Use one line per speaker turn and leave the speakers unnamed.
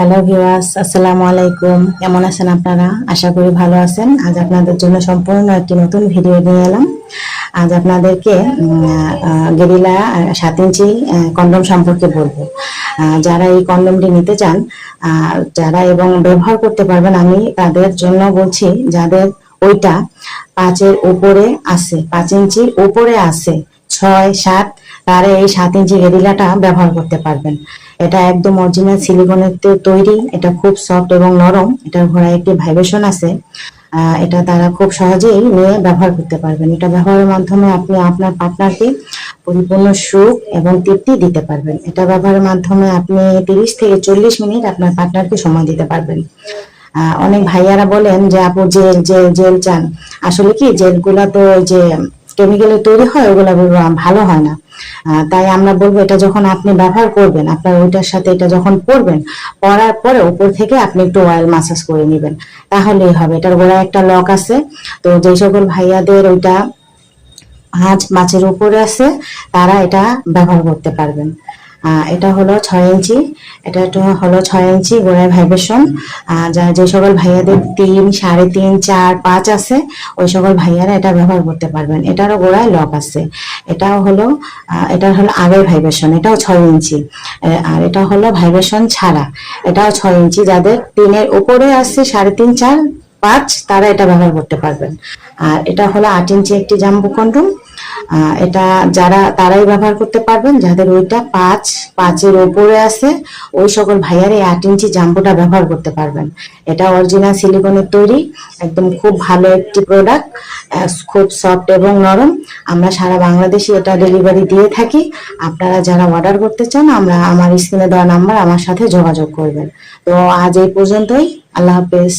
Hello viewers আসসালামু আলাইকুম কেমন আছেন আপনারা? আশা করি ভালো আছেন। আজ আপনাদের জন্য সম্পূর্ণ একটি নতুন ভিডিও নিয়ে এলাম। আজ আপনাদেরকে গেরিলা সাত ইঞ্চি কন্ডম সম্পর্কে বলব। যারা এই কন্ডমটি নিতে চান যারা এবং ব্যবহার করতে পারবেন, আমি তাদের জন্য বলছি, যাদের ওইটা পাঁচের উপরে আছে, পাঁচ ইঞ্চির উপরে আছে ছয়, সাত, তারা এই সাত ইঞ্চি গেরিলাটা ব্যবহার করতে পারবেন। এটা একদম অরিজিনাল সিলিকনের তৈরি, এটা খুব সফট এবং নরম, এটার ঘোড়ায় একটি ভাইব্রেশন আছে। এটা তারা খুব সহজেই নিয়ে ব্যবহার করতে পারবেন। এটা ব্যবহারের মাধ্যমে আপনি আপনার পার্টনারকে পরিপূর্ণ সুখ এবং তৃপ্তি দিতে পারবেন। এটা ব্যবহারের মাধ্যমে আপনি তিরিশ থেকে চল্লিশ মিনিট আপনার পার্টনারকে সময় দিতে পারবেন। অনেক ভাইয়ারা বলেন যে, আপু, জেল জেল জেল চান। আসলে কি জেলগুলা তো যে কেমিক্যালের তৈরি হয়, ওগুলা ভালো হয় না। তাই আমরা বলব, এটা যখন আপনি ব্যবহার করবেন, আপনার ওইটার সাথে এটা যখন পরবেন পরার পরে উপর থেকে আপনি একটু অয়েল মাসাজ করে নেবেন। তাহলেই হবে। এটার গোড়ায় একটা লক আছে। তো যে সকল ভাইয়াদের ওইটা হাঁস মাছের উপরে আছে, তারা এটা ব্যবহার করতে পারবেন। এটা হলো ছয় ইঞ্চি এটা একটা হলো ছয় ইঞ্চি গোড়ায় ভাইব্রেশন যা যে সকল ভাইয়াদের তিন, সাড়ে তিন, চার, পাঁচ আছে, ওই সকল ভাইয়ারা এটা ব্যবহার করতে পারবেন। এটারও গোড়ায় লক আছে। এটাও হলো এটার হলো আগের ভাইব্রেশন এটাও ছয় ইঞ্চি। আর এটা হলো ভাইব্রেশন ছাড়া। এটাও ছয় ইঞ্চি। যাদের তিনের উপরে আছে সাড়ে তিন, চার, পাঁচ, তারা এটা ব্যবহার করতে পারবেন। আর এটা হলো আট ইঞ্চি একটি জাম্বু কন্ডম এটা যারা, তারাই ব্যবহার করতে পারবেন, যাদের ওইটা পাঁচ, পাঁচের ওপরে আছে, ওই সকল ভাইয়ার এই আট ইঞ্চি জাম্বুটা ব্যবহার করতে পারবেন। এটা অরিজিনাল সিলিকনের তৈরি, একদম খুব ভালো একটি প্রোডাক্ট খুব সফট এবং নরম। আমরা সারা বাংলাদেশে এটা ডেলিভারি দিয়ে থাকি। আপনারা যারা অর্ডার করতে চান, আমরা আমার স্ক্রিনে দেওয়া নাম্বার আমার সাথে যোগাযোগ করবেন। তো আজ এই পর্যন্তই। আল্লাহ হাফেজ।